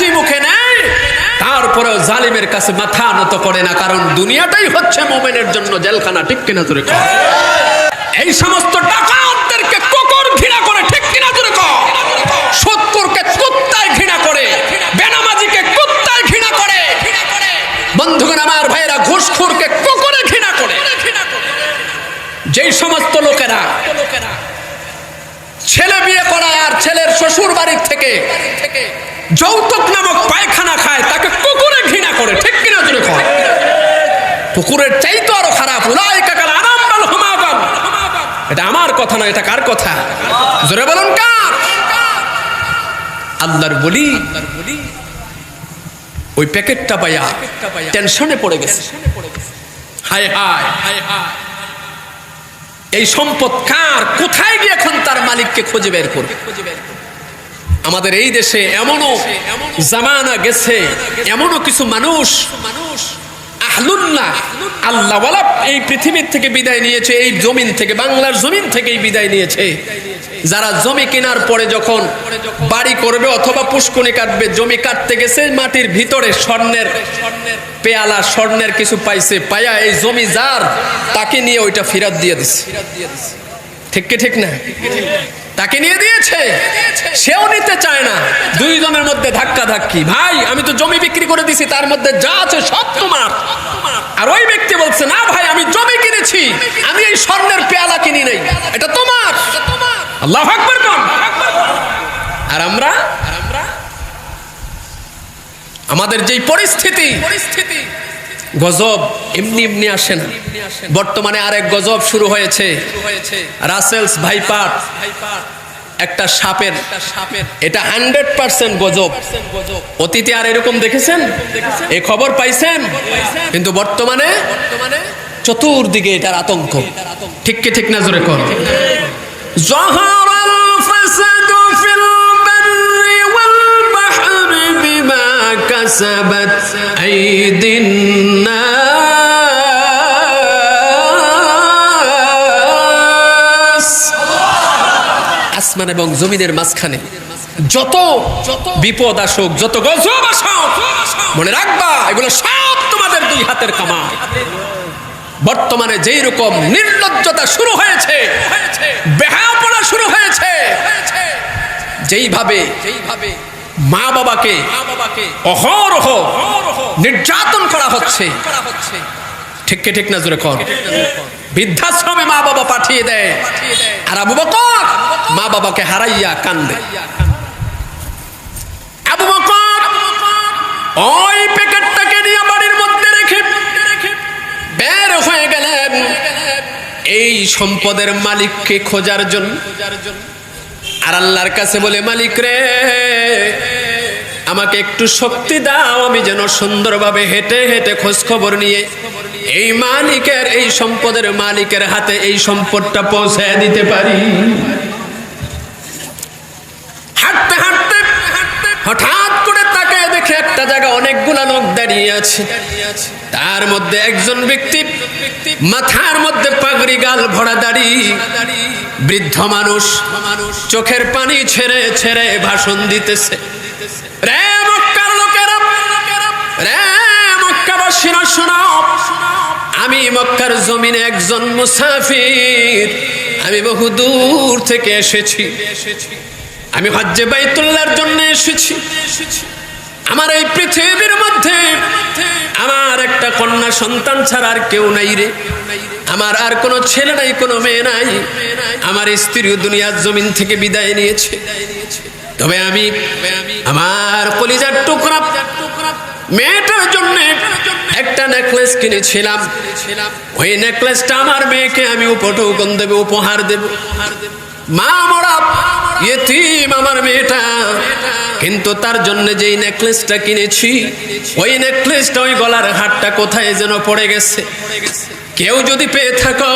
হাসি মুখে নেয়, তারপরেও জালিমের কাছে মাথা নত করে না, কারণ দুনিয়াটাই হচ্ছে মোমেনের জন্য জেলখানা, ঠিক কিনা তোরে এই সমস্ত ডাকাতদেরকে কুকুর ঘৃণা করে, ঠিক কিনা কুত্তায় ঘৃণা করে, বেনামাজিকে কুত্তায় ঘৃণা করে। বন্ধুগণ, আমার কুকুরে ঘৃণা করে। যেই সমস্ত লোকেরা ছেলে বিয়ে করায় আর ছেলের শ্বশুর বাড়ির থেকে যৌতুক নামক পায়খানা খায়, তাকে কুকুরে ঘৃণা করে, ঠিক কিনা জুড়ে খায় কুকুরের চাইতো আরও খারাপ। এটা আমার কথা না, এটা কার কথা? জোরে বলুন কার? আল্লাহর বলি, ওই প্যাকেটটা পাইয়া টেনশনে পড়ে গেছে। হায় হায় হায় হায়, এই সম্পদ কার? কোথায় গিয়ে এখন তার মালিককে খুঁজে বের করবে? আমাদের এই দেশে এমনও জামানা গেছে, এমনও কিছু মানুষ আহলুল্লাহ থেকে বাংলার জমিন থেকেই বিদায় নিয়েছে। যারা জমি কেনার পরে যখন বাড়ি করবে অথবা কাটবে, জমি কাটতে গেছে, মাটির ভিতরে স্বর্ণের পেয়ালা, স্বর্ণের কিছু পাইছে পায়া এই জমি যার, তাকে নিয়ে ওইটা ফিরাত দিয়ে দিছে। ঠিক কি ঠিক না? তাকে নিয়ে দিয়েছে। সেও নিতে চায় না। দুইজনের মধ্যে ধাক্কা ধাক্কি ভাই, আমি তো জমি বিক্রি করে দিছি, তার মধ্যে যা আছে সব তোমার। আর ওই ব্যক্তি বলছে, না ভাই, আমি জমি কিনেছি। আমি এই স্বর্ণের পেয়ালা কিনি নাই। এটা তোমার। আল্লাহ আকবার আর আমরা? আমাদের যেই পরিস্থিতি পরিস্থিতি গজব এমনি এমনি আসে না। বর্তমানে আরেক গজব শুরু হয়েছে। Russell's viper. একটা সাপের। এটা হান্ড্রেড পার্সেন্ট গজব। অতীতে আর এরকম দেখেছেন? এ খবর পাইছেন? কিন্তু বর্তমানে চতুর্দিকে এটার আতঙ্ক। ঠিক কি ঠিক না জোরে কর? জহা كسبت أيدي الناس আসমান এবং জমিনের মাঝখানে যত যত বিপদ আসুক যত গজব আসুক মনে রাখবা এগুলো সব তোমাদের দুই হাতের কামাই বর্তমানে যেই রকম নির্লজ্জতা শুরু হয়েছে বেহাপনা শুরু হয়েছে যেইভাবে যেইভাবে মা বাবাকে অহরহ নির্যাতন করা হচ্ছে। ঠিক ঠিক না, জোরে কর? বৃদ্ধাশ্রমে মা বাবা পাঠিয়ে দেয়। আর আবু বকর মা বাবাকে হারাইয়া কান্দে। আবু বকর ওই প্যাকেটটাকে নিয়ে বাড়ির মধ্যে রেখে বের হয়ে গেলেন। এই সম্পদের মালিককে খোঁজার জন্য। আর আল্লাহর কাছে বলে, মালিক রে আমাকে একটু শক্তি দাও, আমি যেন সুন্দরভাবে হেঁটে হেঁটে খোঁজ খবর নিয়ে এই মালিকের, এই সম্পদের মালিকের হাতে এই সম্পদটা পৌঁছে দিতে পারি। হাঁটতে হাঁটতে, হঠাৎ করে তাকে দেখে একটা জায়গা অনেকগুলা লোক দাঁড়িয়ে আছে। তার মধ্যে একজন ব্যক্তি, মাথার মধ্যে পাগড়ি গাল ভরা দাড়ি, বৃদ্ধ মানুষ, চোখের পানি ছেড়ে ছেড়ে ভাষণ দিতেছে। আমি মক্কার জমিনে একজন মুসাফির। আমি বহু দূর থেকে এসেছি। আমি হজ্জে বাইতুল্লাহর জন্য এসেছি। আমার এই পৃথিবীর মধ্যে আমার একটা কন্যা সন্তান ছাড়া আর কেউ নাই রে। আমার আর কোনো ছেলে নাই, কোনো মেয়ে নাই। আমার স্ত্রীও দুনিয়ার জমিন থেকে বিদায় নিয়েছে। তবে আমি আমার কলিজার টুকরা মেয়েটার জন্য একটা নেকলেস কিনেছিলাম। ওই নেকলেসটা আমার মেয়েকে আমি উপটৌকন দেবে, উপহার দেব। মা মরা ইয়েতিম আমার মেয়েটা। কিন্তু তার জন্য যেই নেকলেসটা কিনেছি, ওই নেকলেসটা ওই গলার হাটটা কোথায় যেন পড়ে গেছে। কেউ যদি পেয়ে থাকো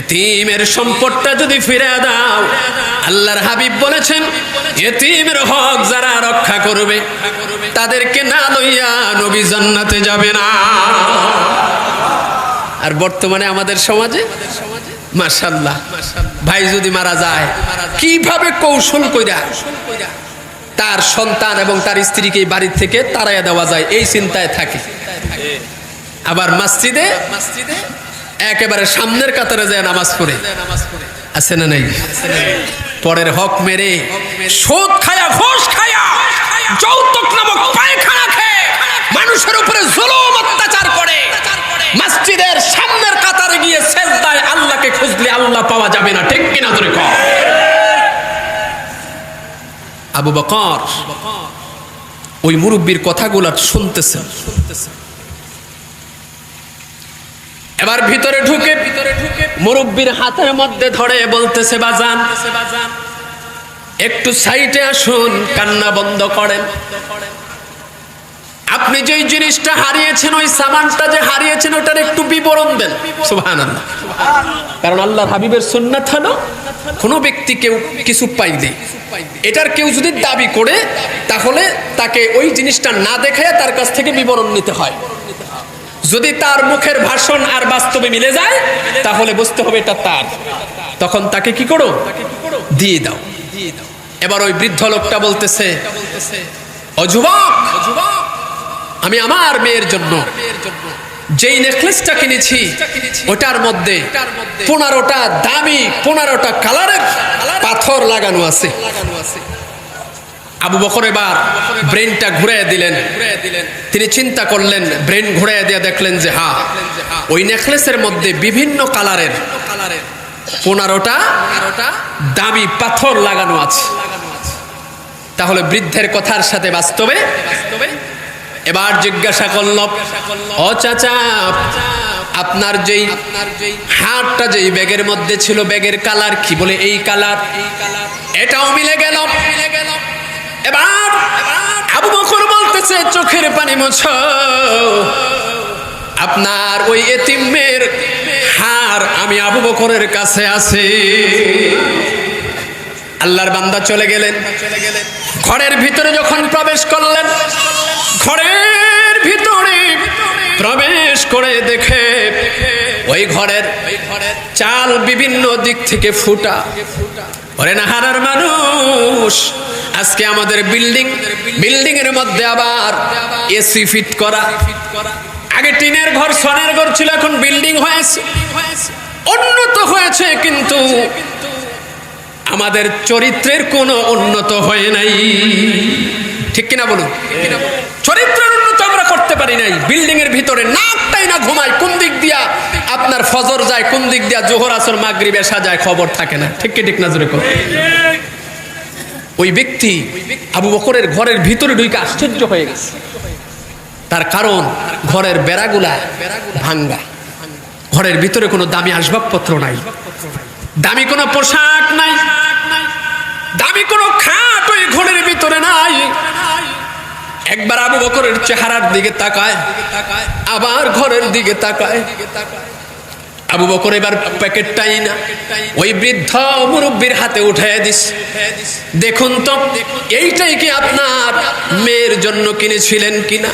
এতিমের সম্পদটা যদি ফিরে দাও, আল্লাহর হাবিব বলেছেন এতিমের হক যারা রক্ষা করবে, তাদেরকে না লইয়া নবী জান্নাতে যাবে না। আর বর্তমানে আমাদের সমাজে মাশাল্লাহ ভাই যদি মারা যায়, কীভাবে কৌশল কইরা তার সন্তান এবং তার স্ত্রীকে বাড়ির থেকে তাড়াইয়া দেওয়া যায়, এই চিন্তায় থাকে। আবার মসজিদে মসজিদে একেবারে সামনের কাতারে যায় নামাজ পড়ে। আছে না নেই? পরের হক মেরে সুদ খায়া ঘোষ খায়া, যৌতুক নামক পায়খানা খেয়ে মানুষের উপরে জুলুম অত্যাচার করে। মসজিদের সামনের কাতারে গিয়ে সেজদায় আল্লাহকে খুঁজলে আল্লাহ পাওয়া যাবে না। ঠিক কিনা ধরে কর আবু বকর, ওই মুরব্বীর কথাগুলো শুনতেছেন। এবার ভিতরে ঢুকে মুরব্বীর হাতের মধ্যে ধরে বলতেছে, বাজান, একটু সাইডে আসুন, কান্না বন্ধ করেন। আপনি যেই জিনিসটা হারিয়েছেন, ওই সামানটা যে হারিয়েছেন, ওটার একটু বিবরণ দেন। সুবহানাল্লাহ। কারণ আল্লাহর হাবিবের সুন্নাত হলো, কোনো ব্যক্তি কেউ কিছু পাইলে এটার কেউ যদি দাবি করে, তাহলে তাকে ওই জিনিসটা না দেখায় তার কাছ থেকে বিবরণ নিতে হয়। যদি তার মুখের ভাষণ আর বাস্তবে মিলে যায়, তাহলে বুঝতে হবে এটা তার। তখন তাকে কি করো? দিয়ে দাও। এবার ওই বৃদ্ধ লোকটা বলতেছে, ও যুবক, আমি আমার মেয়ের জন্য যেই নেকলেসটা কিনেছি, ওটার মধ্যে পনেরোটা দামি, পনেরোটা কালারের পাথর লাগানো আছে। আবু বকর এবার ব্রেনটা ঘুরে দিলেন। তিনি চিন্তা করলেন ব্রেন ঘুরে দিয়ে দেখলেন যে, হা, ওই নেকলেসের মধ্যে বিভিন্ন কালারের পনেরোটা দামি পাথর লাগানো আছে। তাহলে বৃদ্ধের কথার সাথে বাস্তবে এবার জিজ্ঞাসা করল, ও চাচা, আপনার যেই হারটা যেই ব্যাগের মধ্যে ছিল, ব্যাগের কালার কি? বলে, এই কালার এটাও মিলে গেল। এবার, আবু বকর বলতেছে, চোখের পানি মোছ। আপনার ওই এতিমের হার আমি আবু বকরের কাছে আছি। আল্লাহর বান্দা চলে গেলেন। ঘরের ভিতরে যখন প্রবেশ করলেন, ঘরের ভিতরে প্রবেশ করে দেখে ওই ঘরের চাল বিভিন্ন দিক থেকে ফুটা। ওরে না হারার মানুষ, আজকে আমাদের বিল্ডিং বিল্ডিং এর মধ্যে আবার এসি ফিট করা। আগে টিনের ঘর, সনের ঘর ছিল, এখন বিল্ডিং হয়েছে। উন্নত হয়েছে কিন্তু আমাদের চরিত্রের কোনো উন্নত হয় নাই। ঠিক কিনা বলুন? চরিত্রের উন্নত আমরা করতে পারি নাই। বিল্ডিং এর ভিতরে নাকটাই না ঘুমাই কোন দিক দিয়া আপনার ফজর যায়, কোন দিক দিয়া জোহর, আসর, মাগরিব এসা যায় খবর থাকে না। ঠিক কি, ঠিক না, জোরে কর ওই ব্যক্তি আবু বকরের ঘরের ভিতরে ঢুকে আশ্চর্য হয়ে গেছে। তার কারণ ঘরের বেড়াগুলা ভাঙ্গা। ঘরের ভিতরে কোনো দামি আসবাবপত্র নাই। দামি কোনো পোশাক নাই। দামি কোনো খাট ওই ঘরের ভিতরে নাই। একবার আবু বকরের চেহারার দিকে তাকায়, আবার ঘরের দিকে তাকায়। আবু বকর এবার প্যাকেটটাই না, ওই বৃদ্ধ মুরব্বীর হাতে উঠে দিস। দেখুন তো, এইটাই কি আপনার মেয়ের জন্য কিনেছিলেন কিনা?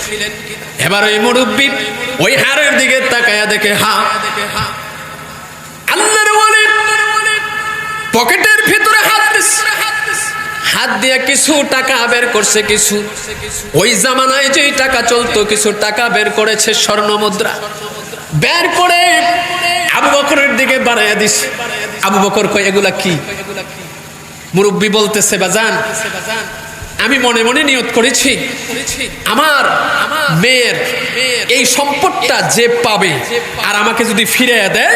এবার ওই মুরব্বী ওই হারের দিকে তাকায়া দেখে, হা, আল্লাহর পকেটের ভিতরে হাত দিচ্ছে হাত দিয়ে কিছু টাকা বের করছে কিছু। ওই জামানায় যেই টাকা চলতো, কিছু টাকা বের করেছে স্বর্ণ মুদ্রা। বের করে আবু বকরের দিকে বাড়াইয়া দিস আবু বকর কয়, এগুলা কি? মুরব্বী বলতেছে, বাজান, আমি মনে মনে নিয়ত করেছি, আমার মেয়ের এই সম্পদটা যে পাবে আর আমাকে যদি ফিরে দেয়,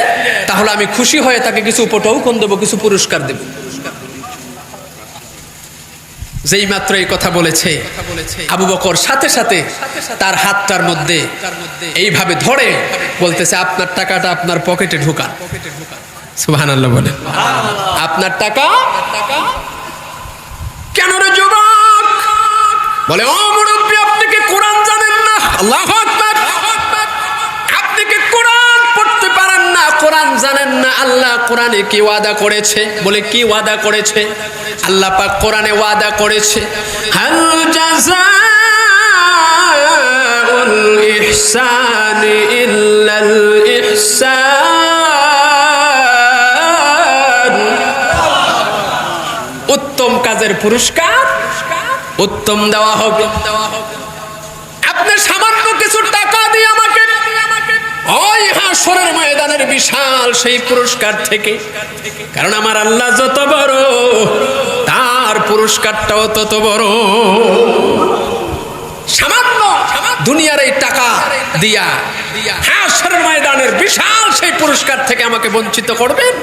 তাহলে আমি খুশি হয়ে তাকে কিছু উপটৌকন দেবো, কিছু পুরস্কার দেব। যেই মাত্র এই কথা বলেছে আবু বকর সাথে সাথে তার হাতটার মধ্যে এইভাবে ধরে বলতেছে আপনার টাকাটা আপনার পকেটে ঢুকান। সুহান আল্লাহ বলে। আপনার টাকা? কেন রে যুবক? বলে ও মুরব্বী আপনি কি কোরআন জানেন না? আল্লাহ কোরআন জানেন না, আল্লাহ কোরআনে কি ওয়াদা করেছে? বলে, কি ওয়াদা করেছে? আল্লাহ পাক কোরআনে ওয়াদা করেছে। উত্তম কাজের পুরস্কার উত্তম দেওয়া হবে। দেওয়া হবে আপনি সামান্য কিছু টাকা দিয়ে ওই হাসরের ময়দানের বিশাল সেই পুরস্কার থেকে। কারণ আমার আল্লাহ যত বড়, তার পুরস্কারটাও তত বড়। সামান্য দুনিয়ার এই টাকা দিয়া হাসরের ময়দানের বিশাল সেই পুরস্কার থেকে আমাকে বঞ্চিত করবেন,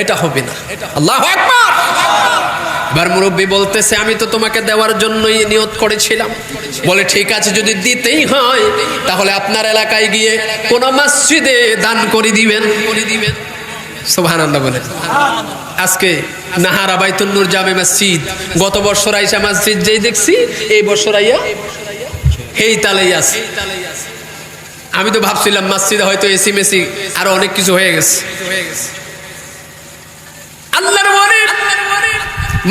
এটা হবে না। আল্লাহ আকবার। এবার মুরব্বী বলতেছে, আমি তো তোমাকে দেওয়ার জন্যই নিয়ত করেছিলাম। বলে, ঠিক আছে, যদি দিতেই হয়, তাহলে আপনার এলাকায় গিয়ে কোন মসজিদে দান করে দিবেন। আমি তো ভাবছিলাম, মসজিদে হয়তো এসি মেসি আরও অনেক কিছু হয়ে গেছে। আল্লাহর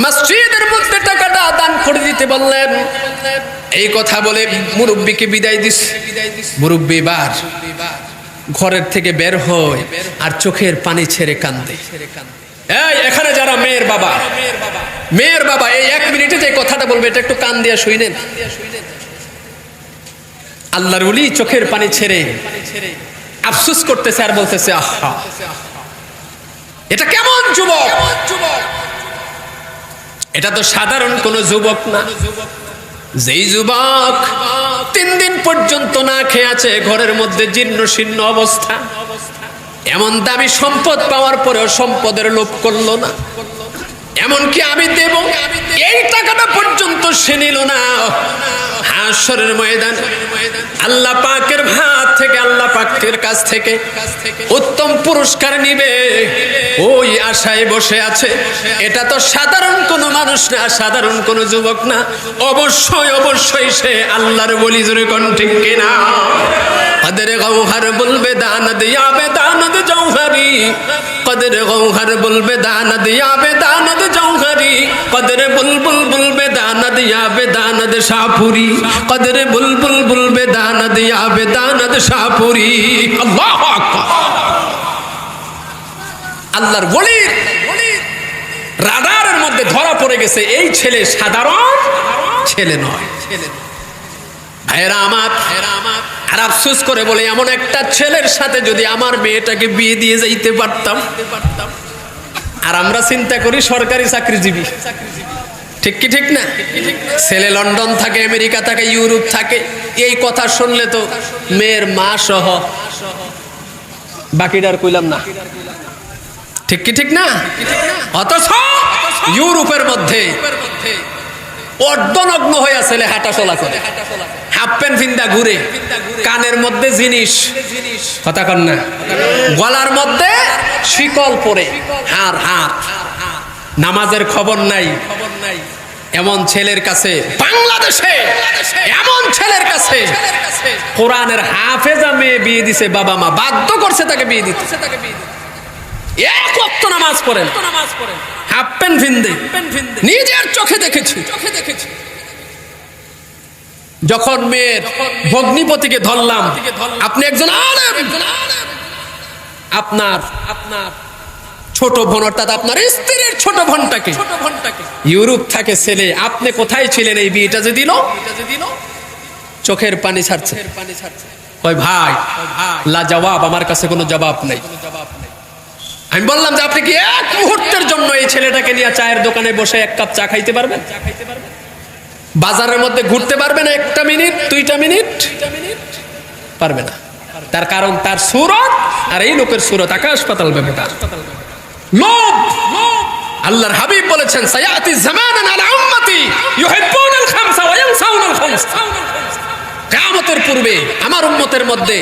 মসজিদের মধ্যে টাকাটা দান করে দিতে বললেন। এই কথা বলে মুরব্বীকে বিদায় দিস। মুরব্বী বার ঘরের থেকে বের হয় আর চোখের পানি ছেড়ে কান্দে। এই, এখানে যারা মেয়ের বাবা মেয়ের বাবা, এই এক মিনিটে যে কথাটা বলবে, এটা একটু কান দিয়া শুইনেন। আল্লাহর উলি চোখের পানি ছেড়ে আফসুস করতেছে আর বলতেছে, আহা, এটা কেমন যুবক? এটা তো সাধারণ কোন যুবক না। যেই যুবক তিন দিন পর্যন্ত না খেয়ে আছে, ঘরের মধ্যে জীর্ণ শীর্ণ অবস্থা। এমন দামি সম্পদ পাওয়ার পরেও সম্পদের লোভ করল না। এমনকি আমি দেব এই টাকাটা পর্যন্ত সে নিল না। হাসরের ময়দান। আল্লাহ পাকের ভাত থেকে, আল্লাহ পাকের কাছ থেকে উত্তম পুরস্কার নিবে। ওই আশায় বসে আছে। এটা তো সাধারণ কোনো মানুষ না, সাধারণ কোনো যুবক না। অবশ্যই অবশ্যই সে আল্লাহর বলি জোরে কোন ঠিক কিনা? কদের গৌহার বলবে দানদ, ইয়াবে দানদ জৌহারি কদের গৌহার বলবে দানদ, ইয়াবে দানদ জৌহারি। কদের বুলবুল বলবে দানদ, ইয়াবে দানদ শাহপুরি। কদের বুলবুল বলবে দানদ, ইয়াবে দানদ শাহপুরি। আল্লাহ আল্লাহর বলির রাডারের মধ্যে ধরা পড়ে গেছে এই ছেলে সাধারণ ছেলে নয়। ছেলে নয় ভাইয়েরা আমার আর আফসোস করে বলে, এমন একটা ছেলের সাথে যদি আমার মেয়েটাকে বিয়ে দিয়ে যাইতে পারতাম। আর আমরা চিন্তা করি সরকারি চাকরিজীবী। ঠিক কি ঠিক না? ছেলে লন্ডন থাকে, আমেরিকা থাকে, ইউরোপ থাকে, এই কথা শুনলে তো মেয়ের মা সহ বাকিটার কইলাম না। ঠিক কি ঠিক না? অথচ ইউরোপের মধ্যে অর্ধনগ্ন হইয়া ছেলে হাঁটা চলা করে। হাফ প্যান্ট ফিন্দা ঘুরে কানের মধ্যে জিনিস। কথা কন না। গলার মধ্যে শিকল পরে হার হার। নামাজের খবর নাই। এমন ছেলের কাছে বাংলাদেশে এমন ছেলের কাছে কোরআনের হাফেজা মেয়ে বিয়ে দিছে বাবা মা বাধ্য করছে তাকে বিয়ে দিতে। এক ওয়াক্ত নামাজ পড়েন হাফ প্যান্ট ভিন্দে নিজের চোখে দেখেছি। চোখে দেখেছি। যখন মেয়ের ভগ্নিপতিকে ধরলাম, আপনি একজন আপনার আপনার ছোট বোন, অর্থাৎ আপনার স্ত্রীর ছোট বোনটাকে। ইউরোপ থাকে ছেলে, আপনি কোথায় ছিলেন এই বিয়েটা যে দিল? চোখের পানি ছাড়ছে। ওই ভাই, লা জবাব, আমার কাছে কোনো জবাব নেই। আমি বললাম যে আপনি কি এক মুহূর্তের জন্য এই ছেলেটাকে নিয়ে চায়ের দোকানে বসে এক কাপ চা খাইতে পারবেন চা খাইতে পারবেন? বাজারের মধ্যে ঘুরতে পারবে না একটা মিনিট, দুইটা মিনিট? পারবে না। তার কারণ তার সুরত আর এই লোকের সুরত আকাশ পাতাল লোভ! আল্লাহর হাবিব বলেছেন, সায়াতি জামানান আলা উম্মতি ইউহিব্বুনাল খামসা ওয়া ইয়ানসাউনাল কিয়ামতের পূর্বে আমার উম্মতের মধ্যে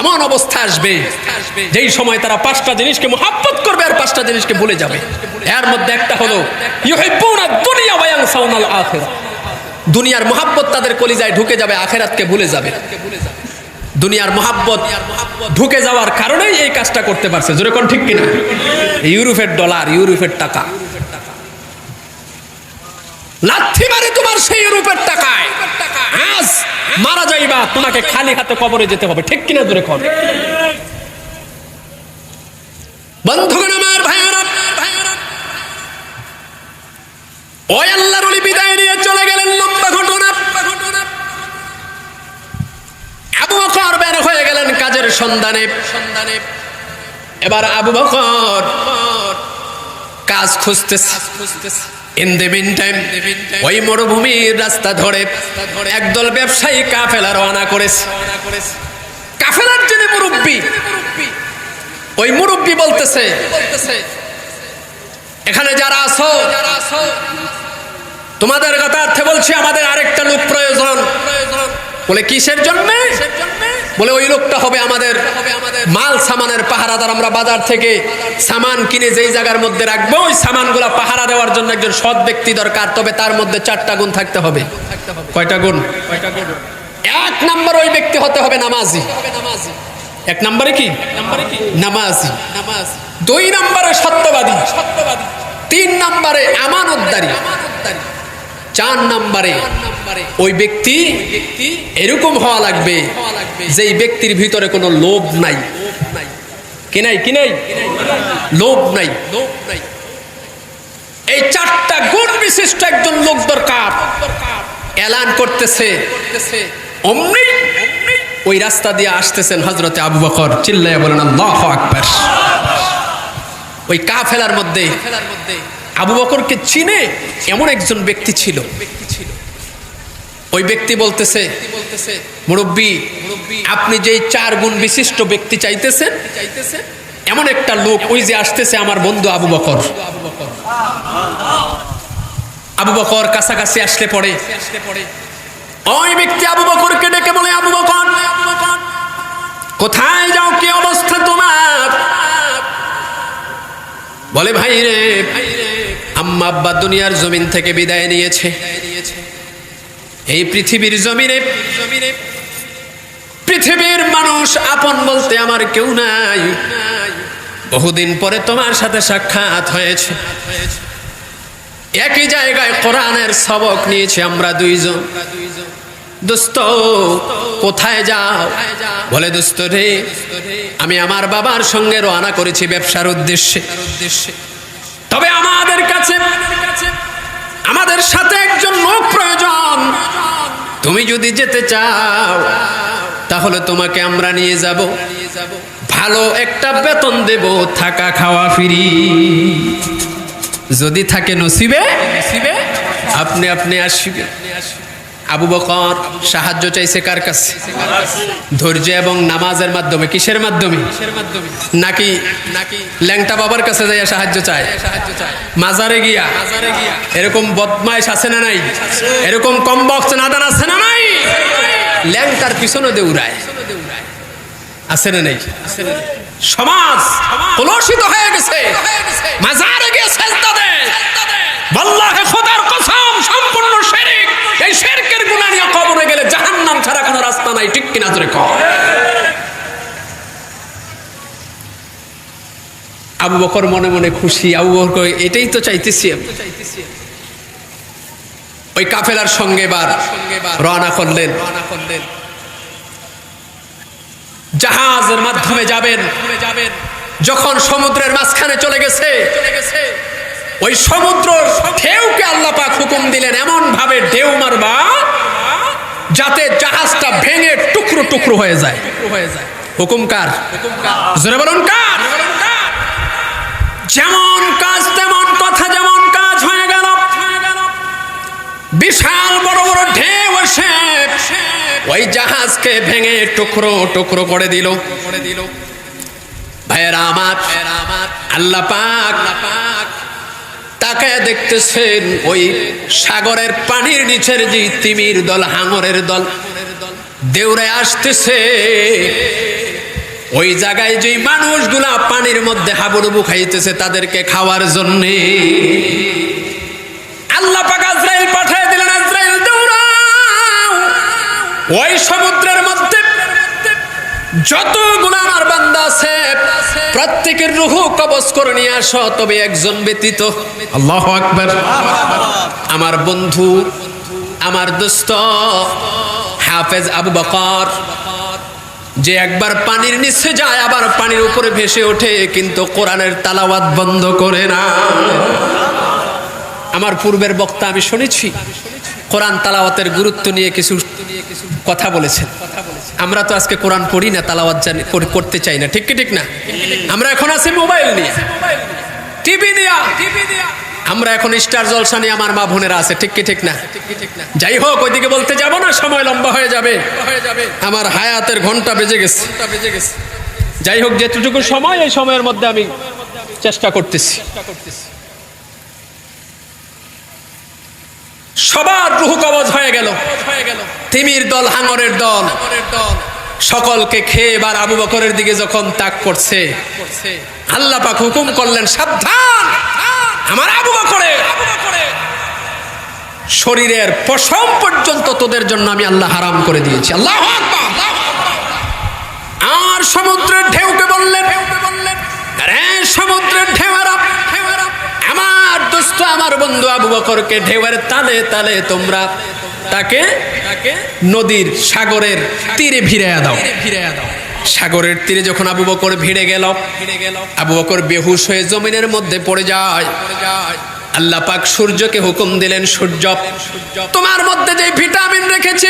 এমন অবস্থা আসবে, যেই সময় তারা পাঁচটা জিনিসকে মোহাব্বত করবে আর পাঁচটা জিনিসকে ভুলে যাবে। এর মধ্যে একটা হলো, ইউহিব্বুনা দুনিয়া ওয়া ইয়ানসাউনাল আখিরা দুনিয়ার মোহাব্বত তাদের কলিজায় ঢুকে যাবে, আখেরাতকে ভুলে যাবে। দুনিয়ার মোহাব্বত ঢুকে যাওয়ার কারণেই এই কাজটা করতে পারছে। জোরে কোন ঠিক কিনা? ইউরোপের ডলার, ইউরোপের টাকা। লাথি মারি তোমার সেই ইউরোপের টাকায়। আজ মারা যাইবা, তোমাকে খালি হাতে কবরে যেতে হবে। ঠিক কিনা দূরে কোন? বন্ধুগণ আমার, ভাইয়েরা ওই আল্লাহর অলি বিদায় নিয়ে চলে গেলেন লম্বা ঘটনা। আবু বকর বের হয়ে গেলেন কাজের সন্ধানে। সন্ধানে এবার আবু বকর কাজ খুঁজতেছে। খুঁজতেছে ইন দ্য মিন টাইম ওই মরুভূমির রাস্তা ধরে একদল ব্যবসায়ী কাফেলা রওনা করেছে। কাফেলার জন্য মুরব্বী, ওই মুরব্বী বলতেছে, এখানে যারা আছো যারা আসো তোমাদের কথা কথার্থে বলছি, আমাদের আরেকটা লোক প্রয়োজন। বলে, কিসের জন্য? বলে, ওই লোকটা হবে আমাদের মাল সামানের পাহারাদার। আমরা বাজার থেকে সামান কিনে যেই জায়গার মধ্যে রাখব, ওই সামানগুলো পাহারা দেওয়ার জন্য একজন সৎ ব্যক্তি দরকার, তবে তার মধ্যে চারটা গুণ থাকতে হবে। কয়টা গুণ? এক নাম্বার ওই ব্যক্তি হতে হবে নামাজি। এক নম্বরে কি? নামাজি। দুই নম্বরে সত্যবাদী সত্যবাদী। তিন নম্বরে আমানতদারি। চার নম্বরে ওই ব্যক্তি এরকম হওয়া লাগবে যে এই ব্যক্তির ভিতরে কোনো লোভ নাই। কি নাই কি নাই? লোভ নাই। লোভ নাই এই চারটা গুণ বিশিষ্ট একজন লোক দরকার। এলান করতেছে। অমনি ওই রাস্তা দিয়ে আসতেছেন হজরতে আবু বকর। চিল্লায় বলেন, আল্লাহ আকবার। ওই কাফেলার মধ্যে আবু বকরকে চিনে এমন একজন ব্যক্তি ছিল। ওই ব্যক্তি বলতেছে, মুরব্বী, আপনি যেই চার গুণ বিশিষ্ট ব্যক্তি চাইতেছেন, এমন একটা লোক ওই যে আসতেছে আমার বন্ধু আবু বকর। আবু বকর কাছাকাছি আসলে পড়ে। ওই ব্যক্তি আবু বকরকে ডেকে বলে, আবু বকর, কোথায় যাও? কি অবস্থা তোমার? বলে, ভাই রে আম্মা আব্বা দুনিয়ার জমিন থেকে বিদায় নিয়েছে। এই পৃথিবীর জমিনে পৃথিবীর মানুষ আপন বলতে আমার কেউ নাই। বহুদিন পরে তোমার সাথে সাক্ষাৎ হয়েছে। একই জায়গায় কোরআনের সবক নিয়েছি আমরা দুইজন। দোস্ত, কোথায় যাও? বলে, দোস্ত রে, আমি আমার বাবার সঙ্গে রওনা করেছি ব্যবসার উদ্দেশ্যে। তবে আমাদের কাছে, আমাদের সাথে একজন লোক প্রয়োজন। তুমি যদি যেতে চাও, তাহলে তোমাকে আমরা নিয়ে যাব। ভালো একটা বেতন দেব, থাকা খাওয়া ফিরি। যদি থাকে নসিবে, আপনি আপনি আসিবে। আবু বকর সাহায্য চাইছে কার কাছে? ধৈর্য এবং নামাজের মাধ্যমে কিসের মাধ্যমে? নাকি নাকি ল্যাংটা বাবার কাছে যাইয়া সাহায্য চায়? মাজারে গিয়া। এরকম বদমাইশ আছে না নাই? এরকম কম বক্স নাদান আছে না নাই? ল্যাংটার পিছনে দৌড়ায় আছে না নেই? সমাজ কলসিত হয়ে গেছে। মাজারে গিয়ে সেজদা দেয়। বল্লাহে খোদার কসম সম্পূর্ণ শিরক এই শিরকের গুনাহ নিয়ে কবরে গেলে জাহান্নাম ছাড়া কোনো রাস্তা নাই, ঠিক কিনা জোরে কর আবু বকর মনে মনে খুশি, আবু বকর এটাই তো চাইতেছি ওই কাফেলার সঙ্গে বার রওনা করলেন। জাহাজের মাধ্যমে যাবেন। যখন সমুদ্রের মাঝখানে চলে গেছে, ওই সমুদ্র ঢেউকে আল্লাহ পাক হুকুম দিলেন এমন ভাবে ঢেউ মারবা যাতে জাহাজটা ভেঙে টুকরো টুকরো হয়ে যায়। হুকুম জোরে বলুন কার? যেমন কাজ তেমন কথা, যেমন কাজ হয়ে গেল। বিশাল বড় বড় ঢেউ এসে ওই জাহাজকে ভেঙে টুকরো টুকরো করে দিল। করে দিল ভাইয়েরা আমার আল্লাহ পাক আল্লাহ পাক তাকে দেখতেছেন ওই সাগরের পানির নিচের যে তিমির দল, হাঙরের দল। দেউরে আসতেছে। ওই জায়গায় যেই মানুষগুলা পানির মধ্যে হাবুডুবু খাইতেছে তাদেরকে খাওয়ার জন্যে। আল্লাহ পাক আজরাইল পাঠিয়ে দিলেন, আজরাইল দৌড়াও ওই সমুদ্রের যতগুলো আমার বান্দা আছে প্রত্যেকের রুহু কবজ করে নিয়ে আসো তবে একজন ব্যতীত। আল্লাহ আকবার। আমার বন্ধু আমার দোস্ত হাফেজ আবু বকর যে একবার পানির নিচে যায় আবার পানির উপরে ভেসে ওঠে কিন্তু কোরআনের তালাওয়াত বন্ধ করে না। আমার পূর্বের বক্তা আমি শুনেছি, কোরআন তালাওয়াতের গুরুত্ব নিয়ে কিছু কথা বলেছেন। আমরা তো আজকে কোরআন পড়ি না, তালাওয়াত জানি করতে চাই না। ঠিক কি ঠিক না? আমরা এখন আছি মোবাইল নিয়ে। টিভি দিয়া আমরা এখন স্টার জলসা নিয়ে আমার মা বোনেরা আছে। ঠিক কি ঠিক না? যাই হোক, ওইদিকে বলতে যাব না, সময় লম্বা হয়ে যাবে। আমার হায়াতের ঘণ্টা বেজে গেছে। যাই হোক, যেটুকু সময়, এই সময়ের মধ্যে আমি চেষ্টা করতেছি। সবার রুহু কবজ হয়ে গেল। তিমির দল, হাঙরের দল। সকলকে খেয়ে এবার আবু বকরের দিকে যখন তাক করছে, আল্লাহ পাক হুকুম করলেন, সাবধান! আমার আবু বকরে! শরীরের পশম পর্যন্ত তোদের জন্য আমি আল্লাহ হারাম করে দিয়েছি। আল্লাহ আর সমুদ্রের ঢেউকে বললেন সমুদ্রের ঢেউয়েরা আমার দুষ্ট, আমার বন্ধু আবু বকরকে ঢেউয়ের তালে তালে তোমরা তাকে নদীর সাগরের তীরে ভিড়ে দাও। সাগরের তীরে যখন আবু বকর ভিড়ে গেল, আবু বকর বেহুশ হয়ে জমিনের মধ্যে পড়ে যায়। আল্লাহ পাক সূর্যকে হুকুম দিলেন, সূর্য, তোমার মধ্যে যে ভিটামিন রেখেছি,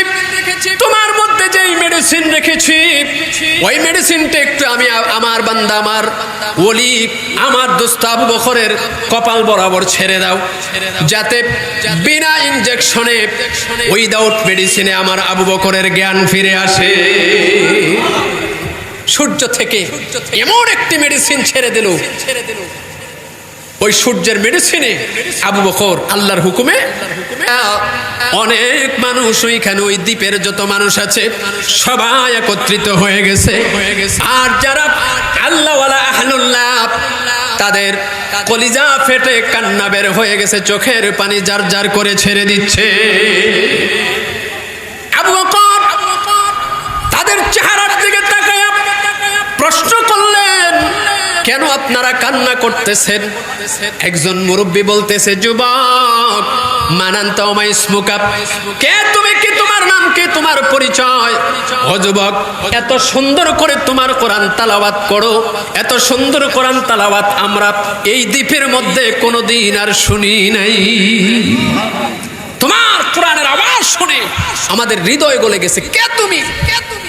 তোমার মধ্যে যেই মেডিসিন রেখেছি, ওই মেডিসিনটা একটু আমি আমার বান্দা, আমার ওলি, আমার দোস্ত আবু বকরের কপাল বরাবর ছেড়ে দাও, যাতে বিনা ইনজেকশনে উইদাউট মেডিসিনে আমার আবু বকরের জ্ঞান ফিরে আসে। সূর্য থেকে এমন একটি মেডিসিন ছেড়ে দিল ছেড়ে দিল ওই সূর্যের মেডিসিনে আবু বকর আল্লাহর হুকুমে অনেক মানুষ ওইখানে ওই দ্বীপের যত মানুষ আছে সবাই একত্রিত হয়ে গেছে। আর যারা আহলুল্লাহ, তাদের কলিজা ফেটে কান্না বের হয়ে গেছে, চোখের পানি জার জার করে ছেড়ে দিচ্ছে। আবু বকর তাদের চেহারার দিকে তাকায়া প্রশ্ন করলেন কেন আপনারা কান্না করতেছেন? একজন মুরব্বী বলতেছে, যুবক মানান্ত ইসমুকাপ কে তুমি কি তোমার নাম কি তোমার পরিচয়? ও যুবক, এত সুন্দর করে তোমার কোরআন তালাওয়াত করো, এত সুন্দর কোরআন তালাওয়াত আমরা এই দ্বীপের মধ্যে কোনোদিন আর শুনি নাই। তোমার কোরআনের আওয়াজ শুনে আমাদের হৃদয় গলে গেছে। কে তুমি?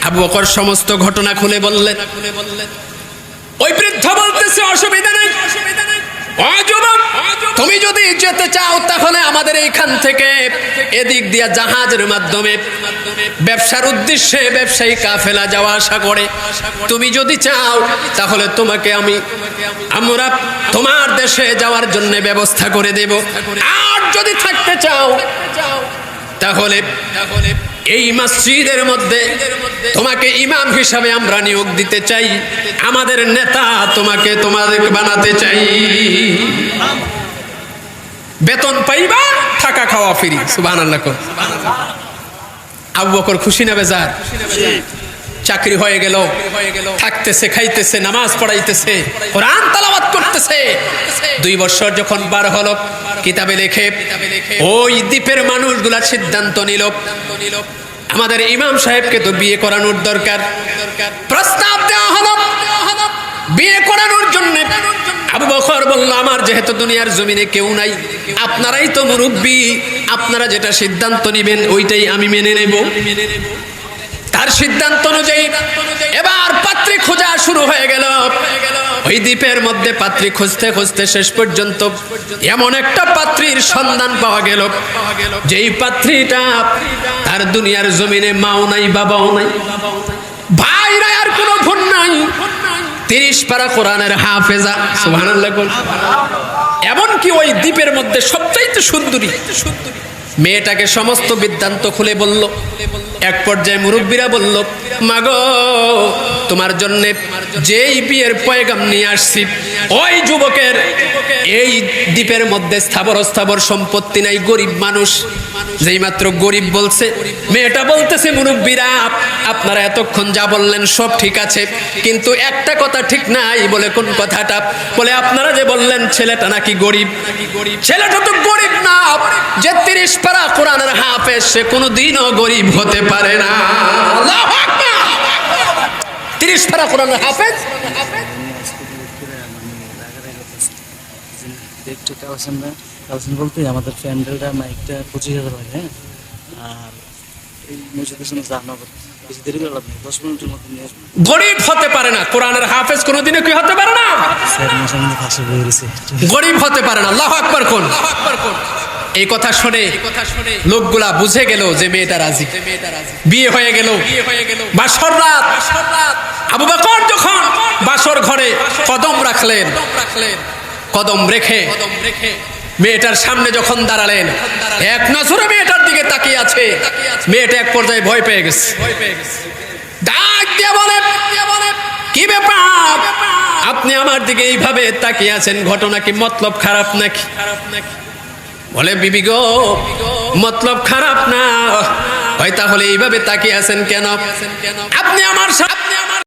আবু বকর সমস্ত ঘটনা খুলে বললেন। ওই বৃদ্ধ বলতেছে, অসুবিধা নেই। তুমি যদি যেতে চাও তাহলে আমাদের এইখান থেকে এদিক দিয়া জাহাজের মাধ্যমে ব্যবসার উদ্দেশ্যে ব্যবসায়ী কাফেলা যাওয়া আসা করে। তুমি যদি চাও, তাহলে তোমাকে আমি, আমরা তোমার দেশে যাওয়ার জন্য ব্যবস্থা করে দেব। আর যদি থাকতে চাও তাহলে তাহলে এই মসজিদের মধ্যে তোমাকে ইমাম হিসাবে আমরা নিয়োগ দিতে চাই। আমাদের নেতা তোমাকে তোমাদের বানাতে চাই। বেতন পাইবা, থাকা খাওয়া ফিরি। সুবাহ আবু খুশি না বেজার? চাকরি হয়ে গেল, থাকতেছে, খাইতেছে, নামাজ পড়াইতেছে, কোরআন তালাবাত করতেছে। দুই বছর যখন বার হলো, কিতাবে লেখে, ওই দ্বীপের মানুষগুলা সিদ্ধান্ত নিল, আমাদের ইমাম সাহেবকে তো বিয়ে করানোর দরকার। প্রস্তাব দেওয়া হলো, বিয়ে করানোর জন্য। আবু বকর বলল, আমার যেহেতু দুনিয়ার জমিনে কেউ নাই, আপনারাই তো মুরব্বী, আপনারা যেটা সিদ্ধান্ত নেবেন, ওইটাই আমি মেনে নেব। তার সিদ্ধান্ত অনুযায়ী পাত্রী খোঁজা শুরু হয়ে গেল। ওই দ্বীপের মধ্যে পাত্রী খুঁজতে খুঁজতে শেষ পর্যন্ত এমন একটা পাত্রীর সন্ধান পাওয়া গেল। যেই পাত্রীটা তার দুনিয়ার জমিনে মাও নাই, বাবাও নাই। ভাইরা আর কোনো ভুল নাই। তিরিশ পারা কোরআনের হাফেজা, সুবহানাল্লাহ। এমনকি ওই দ্বীপের মধ্যে সবচাইতে সুন্দরী মেয়েটাকে সমস্ত বিদ্যান্ত খুলে বলল। এক পর্যায়ে মুরব্বীরা বলল, মাগো তোমার জন্য যেই বিয়ের পয়গাম নিয়ে আসছি, ওই যুবকের এই দ্বীপের মধ্যে স্থাবর স্থাবর সম্পত্তি নাই, গরিব মানুষ। যেই মাত্র গরিব বলছে, মেয়েটা বলতেছে, মুরব্বীরা আপনারা এতক্ষণ যা বললেন সব ঠিক আছে, কিন্তু একটা কথা ঠিক নাই বলে কোন কথাটা? বলে, আপনারা যে বললেন ছেলেটা নাকি গরিব, ছেলেটা তো গরিব না, যে তিরিশ পারা কোরআনের হাফেজ, সে কোনো দিনও গরিব হতে পারে না। তিরিশ পারা কোরআনের হাফেজ? পাচ্ছেন না কালেকশন বলতে আমাদের প্যান্ডেলটা মাইকটা পঁচিশ হাজার হয় হ্যাঁ? আর এই মসজিদের সঙ্গে জানা বেশি দেরি করে লাভ নেই দশ মিনিটের মধ্যে নিয়ে আসব গরিব হতে পারে না কোরআনের হাফেজ কোনোদিনও কি হতে পারে না? স্যার মশা ফাঁসি হয়ে গেছে। গরিব হতে পারে না আল্লাহ আকবার কোন। এই কথা শুনে লোকগুলা বুঝে গেল যে মেয়েটা রাজি। বিয়ে হয়ে গেল। বাসর রাত। আবু বকর যখন বাসর ঘরে কদম রাখলেন, কদম রেখে মেয়েটার সামনে যখন দাঁড়ালেন, এক নজরে মেয়েটার দিকে তাকিয়ে আছে। মেয়েটা এক পর্যায়ে ভয় পেয়ে গেছে। ডাক দিয়ে বলে, কি ব্যাপার? আপনি আমার দিকে এইভাবে তাকিয়ে আছেন? ঘটনা কি মতলব খারাপ নাকি? বলে, বিবি গো, মতলব খারাপ না। হয় তাহলে এইভাবে তাকিয়ে আছেন কেন? আপনি আমার সামনে